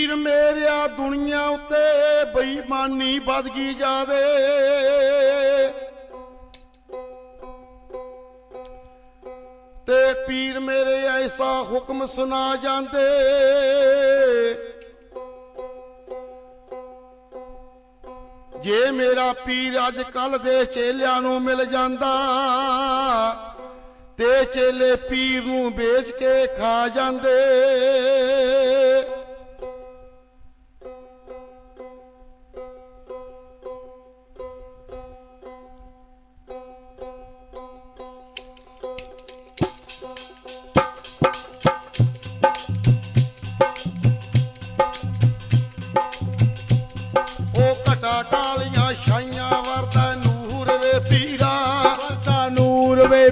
ਵੀਰ ਮੇਰਿਆ ਦੁਨੀਆ ਉਤੇ ਬੇਈਮਾਨੀ ਵੱਧ ਗਈ ਜਾਦੇ ਤੇ ਪੀਰ ਮੇਰੇ ਐਸਾ ਹੁਕਮ ਸੁਣਾ ਜਾਂਦੇ। ਜੇ ਮੇਰਾ ਪੀਰ ਅੱਜ ਕੱਲ ਦੇ ਚੇਲਿਆਂ ਨੂੰ ਮਿਲ ਜਾਂਦਾ, ਤੇ ਚੇਲੇ ਪੀਰ ਨੂੰ ਵੇਚ ਕੇ ਖਾ ਜਾਂਦੇ।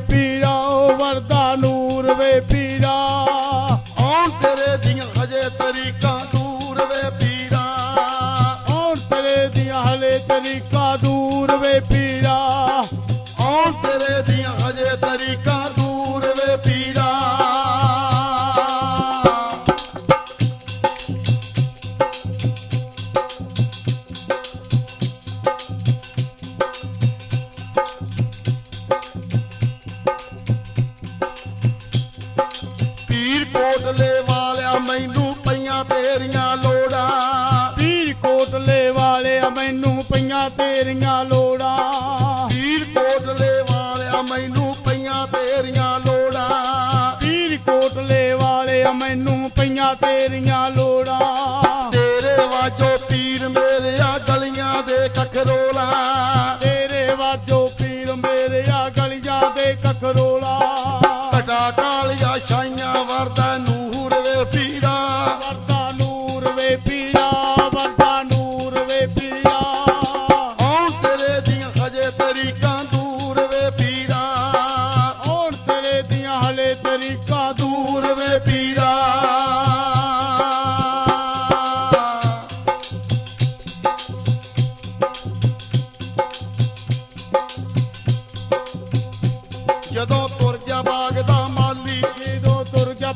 Be. ਤੇਰੀਆਂ ਲੋੜਾਂ। ਵੀਰ ਕੋਟਲੇ ਵਾਲਿਆ ਮੈਨੂੰ ਪਈਆਂ ਤੇਰੀਆਂ ਲੋੜਾਂ। ਵੀਰ ਕੋਟਲੇ ਵਾਲਿਆ ਮੈਨੂੰ ਪਈਆਂ ਤੇਰੀਆਂ ਲੋੜਾਂ। ਵੀਰ ਕੋਟਲੇ ਵਾਲਿਆ ਮੈਨੂੰ ਪਈਆਂ ਤੇਰੀਆਂ ਲੋੜਾਂ। ਤੇਰੇ ਵਾਜੋ ਪੀਰ ਮੇਰੇ ਆ ਗਲੀਆਂ ਦੇ ਕਖਰੋਲਾ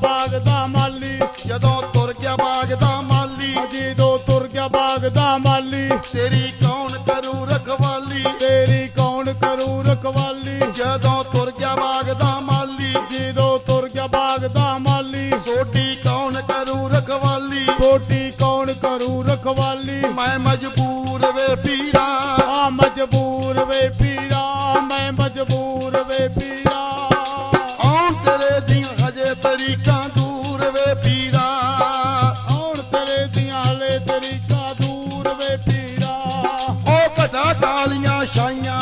ਬਾਗ ਦਾ ਮਾਲੀ, ਜਦੋਂ ਤੁਰ ਗਿਆ ਬਾਗ ਦਾ ਮਾਲੀ, ਜਦੋਂ ਤੁਰ ਗਿਆ ਬਾਗ ਦਾ ਮਾਲੀ, ਤੇਰੀ ਕੌਣ ਕਰੂ ਰਖਵਾਲੀ? ਤੇਰੀ ਕੌਣ ਕਰੂ ਰਖਵਾਲੀ? ਜਦੋਂ ਤੁਰ ਗਿਆ ਬਾਗ ਦਾ ਮਾਲੀ, ਜਦੋਂ ਤੁਰ ਗਿਆ ਬਾਗ ਦਾ ਮਾਲੀ ਸੋਟੀ ਕੌਣ ਕਰੂ ਰਖਵਾਲੀ? ਸੋਟੀ ਕੌਣ ਕਰੂ ਰਖਵਾਲੀ? ਮੈਂ ਮਜਬੂਰ ਵੇ ਪੀਰਾ। ਆ ਮਜਬੂਰ ਵੇ shanya.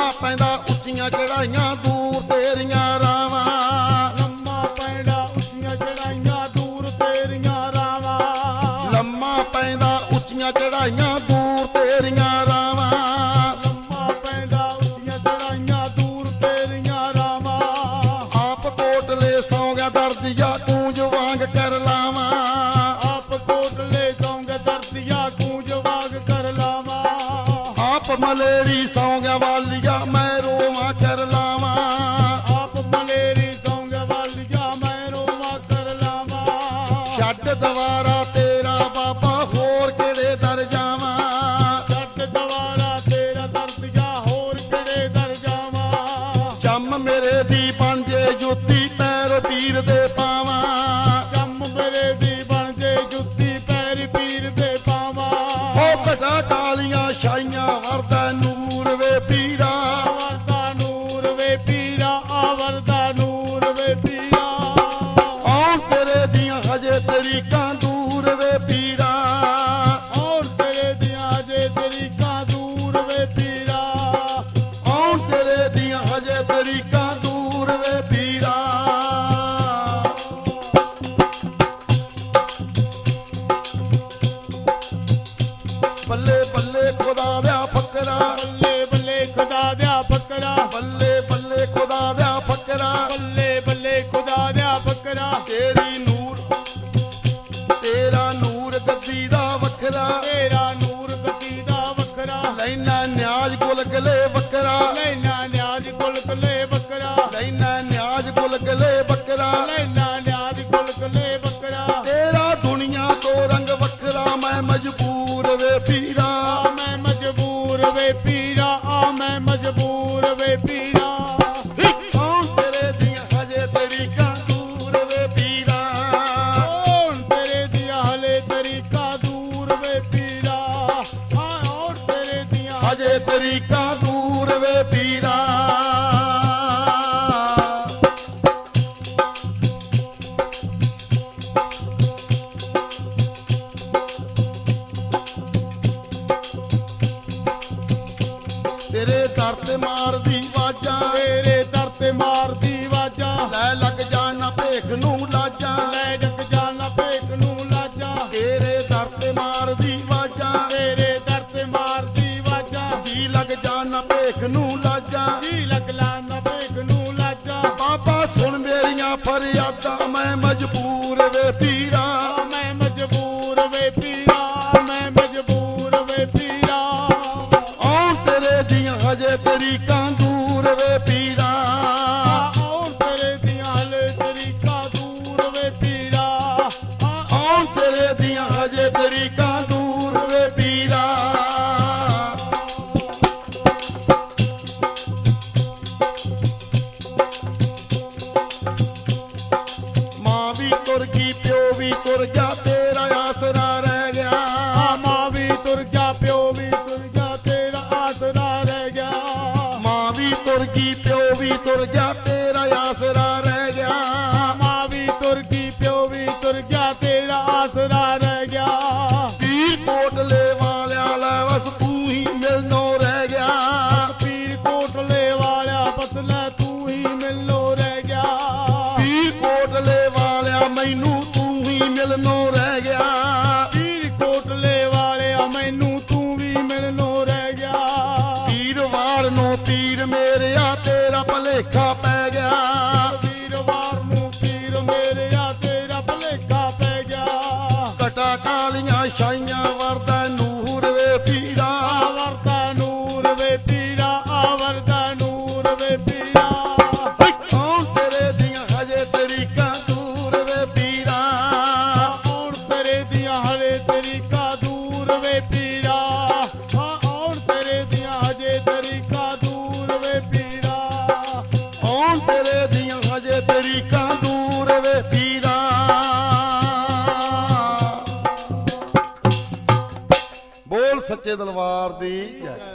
ਲੰਮਾ ਪੈਂਦਾ, ਉੱਚੀਆਂ ਚੜਾਈਆਂ ਦੂਰ ਤੇਰੀਆਂ ਰਾਵਾਂ। ਲੰਮਾ ਪੈਂਦਾ, ਉੱਚੀਆਂ ਚੜਾਈਆਂ ਦੂਰ ਤੇਰੀਆਂ ਰਾਵਾਂ। ਲੰਮਾ ਪੈਂਦਾ, ਉੱਚੀਆਂ ਚੜਾਈਆਂ ਦੂਰ ਤੇਰੀਆਂ ਰਾਵਾਂ। ਲੰਮਾ ਪੈਂਦਾ, ਉੱਚੀਆਂ ਚੜਾਈਆਂ ਦੂਰ ਤੇਰੀਆਂ ਰਾਵਾਂ। ਆਪ ਕੋਟਲੇ ਸੌ ஷட்டதவார ਅਜੇ ਤਰੀਕਾ ਦੂਰ ਵੇ ਪੀਰਾ। ਤੇਰੇ ਦਰ ਤੇ ਮਾਰਦੀ ਵਾਜਾਂ ਤੇਰੇ ਫਰਿਆਦਾ ਮੈਂ ਮਜਬੂਰ ਵੇ ਪੀਰਾ। ਮੈਂ ਮਜਬੂਰ ਵੇ ਪੀਰਾ ਮੈਂ ਮਜਬੂਰ ਵੇ ਪੀਰਾ। ਆਉਂ ਤੇਰੇ ਦੀਆਂ ਹਜੇ ਤੇਰੀ ਕਾਂਦੂਰ ਵੇ ਪੀਰਾ। ਆਉਂ ਤੇਰੇ ਦੀਆਂ ਹਲੇ ਤੇਰੀ ਕਾਂਦੂਰ ਵੇ ਪੀਰਾ। ਆਉਂ ਤੇਰੇ ਦੀਆਂ ਹਜੇ ਤੇਰੀ Uy, me lo ਸੱਚੇ ਦਲਵਾਰ ਦੀ ਜੈ।